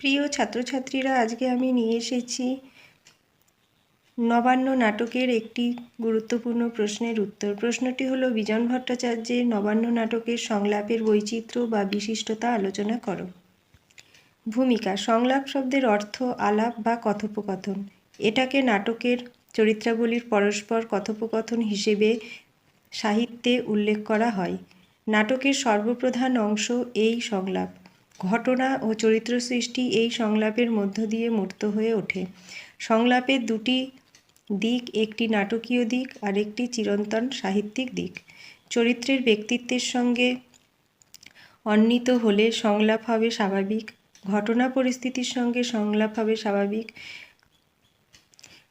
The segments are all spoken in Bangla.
প্রিয় ছাত্রছাত্রীরা, আজকে আমি নিয়ে এসেছি নবান্ন নাটকের একটি গুরুত্বপূর্ণ প্রশ্নের উত্তর। প্রশ্নটি হলো, বিজন ভট্টাচার্যের নবান্ন নাটকের সংলাপের বৈচিত্র্য বা বিশিষ্টতা আলোচনা করো। ভূমিকা, সংলাপ শব্দের অর্থ আলাপ বা কথোপকথন। এটাকে নাটকের চরিত্রাবলীর পরস্পর কথোপকথন হিসেবে সাহিত্যে উল্লেখ করা হয়। নাটকের সর্বপ্রধান অংশ এই সংলাপ। ঘটনা ও চরিত্র সৃষ্টি এই সংলাপের মধ্য দিয়ে মূর্ত হয়ে ওঠে। সংলাপের দুটি দিক, একটি নাটকীয় দিক আর একটি চিরন্তন সাহিত্যিক দিক। চরিত্রের ব্যক্তিত্বের সঙ্গে অন্বিত হলে সংলাপ হবে স্বাভাবিক, ঘটনা পরিস্থিতির সঙ্গে সংলাপ হবে স্বাভাবিক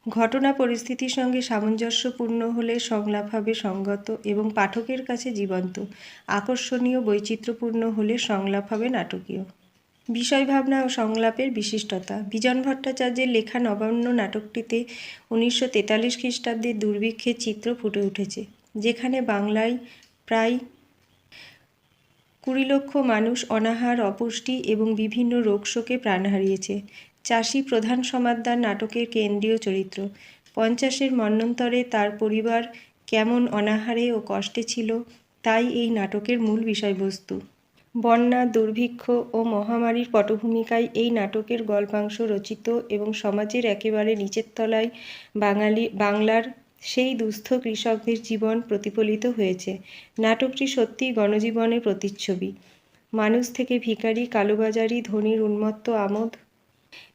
ঘটনা পরিস্থিতির সঙ্গে সামঞ্জস্যপূর্ণ হলে সংলাপ হবে সঙ্গত এবং পাঠকের কাছে জীবন্ত। আকর্ষণীয়, বৈচিত্র্যপূর্ণ হলে সংলাপ হবে নাটকীয়। বিষয় ভাবনা ও সংলাপের বিশিষ্টতা। বিজন ভট্টাচার্যের লেখা নবান্ন নাটকটিতে উনিশশো তেতাল্লিশ খ্রিস্টাব্দের দুর্ভিক্ষের চিত্র ফুটে উঠেছে, যেখানে বাংলায় প্রায় কুড়ি লক্ষ মানুষ অনাহার, অপুষ্টি এবং বিভিন্ন রোগশোকে প্রাণ হারিয়েছে। চাষি প্রধান সমাদদার নাটকের কেন্দ্রীয় চরিত্র। পঞ্চাশের মন্বন্তরে তার পরিবার কেমন অনাহারে ও কষ্টে ছিল, তাই এই নাটকের মূল বিষয়বস্তু। বন্যা, দুর্ভিক্ষ ও মহামারীর পটভূমিকায় এই নাটকের গল্পাংশ রচিত এবং সমাজের একেবারে নিচের তলায় বাঙালি, বাংলার সেই দুস্থ কৃষকদের জীবন প্রতিফলিত হয়েছে। নাটকটি সত্যিই গণজীবনের প্রতিচ্ছবি। মানুষ থেকে ভিখারি, কালোবাজারি, ধনির উন্মত্ত আমোদ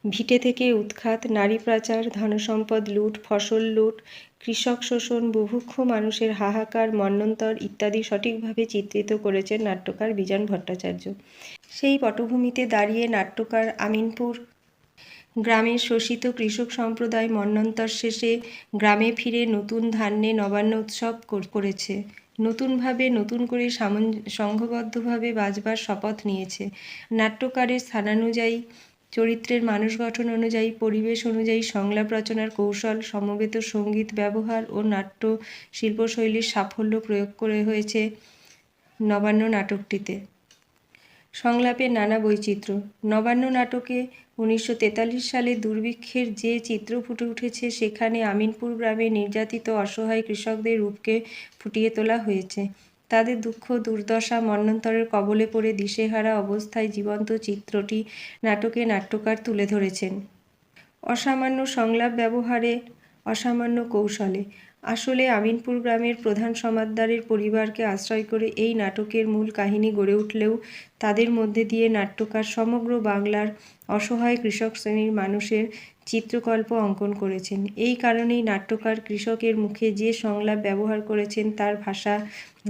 ভিটে থেকে উৎখাত, নারী প্রাচার, ধনসম্পদ লুট, ফসল লুট, কৃষক শোষণ, বুভুক্ষ মানুষের হাহাকার মন্বন্তর ইত্যাদি সঠিকভাবে চিত্রিত করেছেন নাট্যকার বিজন ভট্টাচার্য। সেই পটভূমিতে দাঁড়িয়ে নাট্যকার আমিনপুর গ্রামের শোষিত কৃষক সম্প্রদায় মন্বন্তর শেষে গ্রামে ফিরে নতুন ধান্যে নবান্ন উৎসব করেছে। নতুনভাবে নতুন করে সামন সংঘবদ্ধভাবে বাঁচবার শপথ নিয়েছে। নাট্যকারের স্থানানুযায়ী চরিত্রের মানুষ গঠন অনুযায়ী, পরিবেশ অনুযায়ী, সংলাপ রচনার কৌশল, সমবেত সংগীত ব্যবহার ও নাট্য শিল্পশৈলীর সাফল্য প্রয়োগ করে হয়েছে নবান্ন নাটকটিতে। সংলাপের নানা বৈচিত্র্য। নবান্ন নাটকে উনিশশো তেতাল্লিশ সালে দুর্ভিক্ষের যে চিত্র ফুটে উঠেছে, সেখানে আমিনপুর গ্রামে নির্যাতিত অসহায় কৃষকদের রূপকে ফুটিয়ে তোলা হয়েছে। তাদের দুঃখ, দুর্দশা মন্বন্তরের কবলে পড়ে দিশেহারা অবস্থায় জীবন্ত চিত্রটি নাটকে নাট্যকার তুলে ধরেছেন। অসামান্য সংলাপ ব্যবহারে অসামান্য কৌশলে। আসলে আমিনপুর গ্রামের প্রধান সমাদদারের পরিবারকে আশ্রয় করে এই নাটকের মূল কাহিনী গড়ে উঠলেও তাদের মধ্যে দিয়ে নাট্যকার সমগ্র বাংলার অসহায় কৃষক শ্রেণির মানুষের চিত্রকল্প অঙ্কন করেছেন। এই কারণেই নাট্যকার কৃষকের মুখে যে সংলাপ ব্যবহার করেছেন তার ভাষা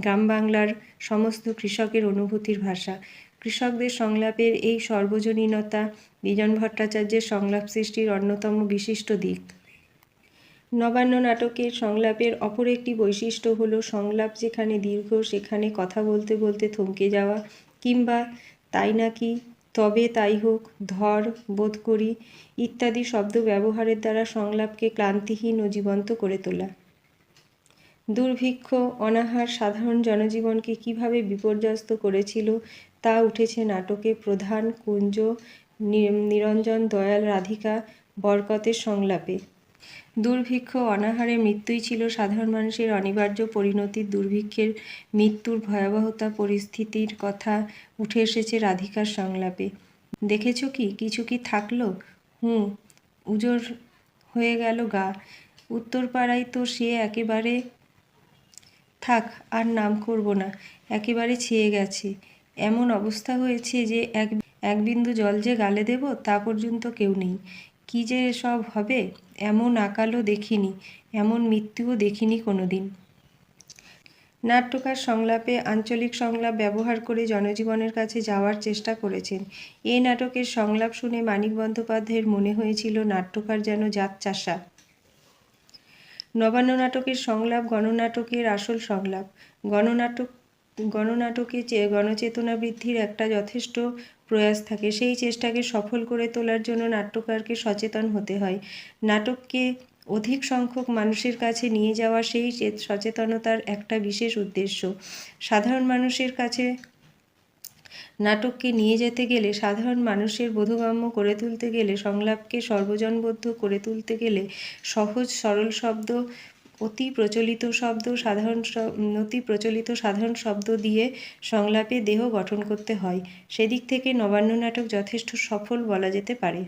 গ্রাম বাংলার সমস্ত কৃষকের অনুভূতির ভাষা। কৃষকদের সংলাপের এই সর্বজনীনতা, বিজন ভট্টাচার্যের সংলাপ সৃষ্টির অন্যতম বিশিষ্ট দিক। নবান্ন নাটকের সংলাপের অপর একটি বৈশিষ্ট্য হল সংলাপ যেখানে দীর্ঘ, সেখানে কথা বলতে বলতে থমকে যাওয়া কিংবা তাই নাকি, তবে তাই হোক, ধর, বোধ করি ইত্যাদি শব্দ ব্যবহারের দ্বারা সংলাপকে ক্লান্তিহীন ও জীবন্ত করে তোলা। দুর্ভিক্ষ, অনাহার সাধারণ জনজীবনকে কীভাবে বিপর্যস্ত করেছিল তা উঠেছে নাটকে প্রধান কুঞ্জ নিরঞ্জন দয়াল রাধিকা বরকতের সংলাপে। দুর্ভিক্ষ অনাহারে মৃত্যুই ছিল সাধারণ মানুষের অনিবার্য পরিণতির দুর্ভিক্ষের মৃত্যুর ভয়াবহতা পরিস্থিতির কথা উঠে এসেছে রাধিকার সংলাপে। দেখেছ কি? কিছু কি থাকল? হুঁ, উজোর হয়ে গেল গা। উত্তরপাড়ায় তো সে একেবারে থাক, আর নাম করব না। একেবারে ছেয়ে গেছে। এমন অবস্থা হয়েছে যে এক এক বিন্দু জল যে গালে দেব তা পর্যন্ত কেউ নেই। কী যে সব হবে? এমন আকালও দেখিনি, এমন মৃত্যুও দেখিনি কোনো দিন নাট্যকার সংলাপে আঞ্চলিক সংলাপ ব্যবহার করে জনজীবনের কাছে যাওয়ার চেষ্টা করেছেন। এই নাটকের সংলাপ শুনে মানিক বন্দ্যোপাধ্যায়ের মনে হয়েছিল, নাট্যকার যেন চাষা। নবান্ন নাটকের সংলাপ গণনাটকের আসল সংলাপ। গণনাটক গণনাটকে গণচেতনা বৃদ্ধির একটা যথেষ্ট প্রয়াস থাকে। সেই চেষ্টাকে সফল করে তোলার জন্য নাট্যকারকে সচেতন হতে হয়। নাটককে অধিক সংখ্যক মানুষের কাছে নিয়ে যাওয়া সেই সচেতনতার একটা বিশেষ উদ্দেশ্য। সাধারণ মানুষের কাছে নাটককে নিয়ে যেতে গেলে, সাধারণ মানুষের বোধগম্য করে তুলতে গেলে, সংলাপকে সর্বজনবদ্ধ করে তুলতে গেলে সহজ সরল শব্দ অতি প্রচলিত শব্দ সাধারণ অতি প্রচলিত সাধারণ শব্দ দিয়ে সংলাপে দেহ গঠন করতে হয়। সেদিক থেকে নবান্ন নাটক যথেষ্ট সফল বলা যেতে পারে।